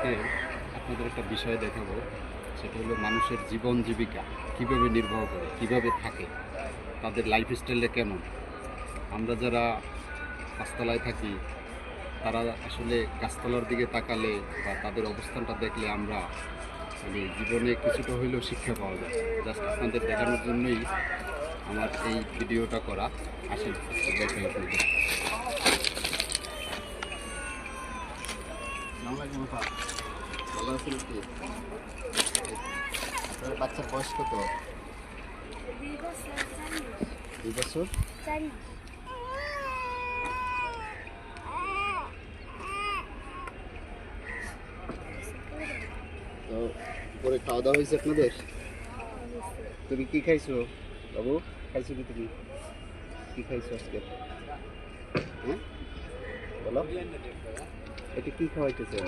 আজকে আপনাদের একটা বিষয় দেখাবো। সেটা হলো মানুষের জীবন জীবিকা কীভাবে নির্বাহ করে, কীভাবে থাকে, তাদের লাইফ লাইফস্টাইলটা কেমন। আমরা যারা গাছতলায় থাকি, তারা আসলে গাছতলার দিকে তাকালে বা তাদের অবস্থানটা দেখলে আমরা মানে জীবনে কিছুটা হইলেও শিক্ষা পাওয়া যায়। জাস্ট আপনাদের দেখানোর জন্যই আমার এই ভিডিওটা করা। আসেন দেখাই আপনাদের ভালো আছেন কি আপনার বাচ্চার বয়স কত? দুই বছর। তো উপরে খাওয়া দাওয়া হয়েছে আপনাদের তুমি কি খাইছো বাবু খাইছো কি তুমি? কি খাইছো আজকে? হ্যাঁ? বলো। এটা কি খাওয়াইতেছে?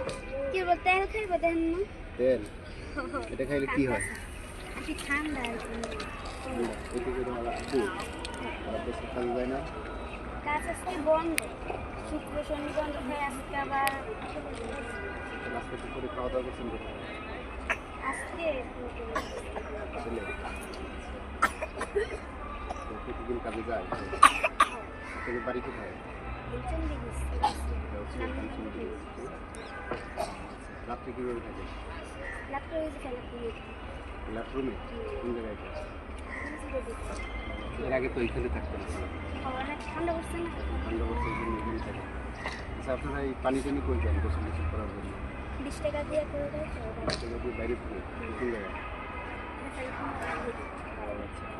কি বল তেল খাইবো দেন না। তেল? এটা খাইলে কি হয়? আজকে ঠান্ডা। এটা কি তোমার আপু আর বেশি খাওয়া যায় না? কাজ আজকে বন্ধ। শুক্র শনি বন্ধ হয় আজকে আবার আজকে করে খাওয়া দাওয়া করছেন আজকে। প্রতিদিন কাজে যায়। বাড়ি কোথায়? রাত্রে কীভাবে থাকে জায়গায় এর আগে তো এখানে থাকতেন ঠান্ডা করছে না ঠান্ডা আচ্ছা আপনারা এই পানি টানি কই যান গোসল গোসল করার জন্য বাইরে কোন জায়গায়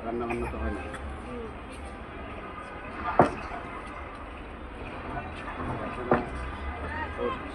রান্না বান্না তো হয় না হুম। আপনারা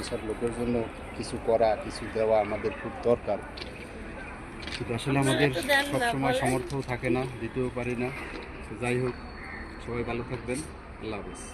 এসব লোকের জন্য কিছু করা কিছু দেওয়া আমাদের খুব দরকার। কিন্তু আসলে আমাদের সবসময় সামর্থ্য থাকে না দিতেও পারি না। যাই হোক সবাই ভালো থাকবেন। আল্লাহ হাফিজ।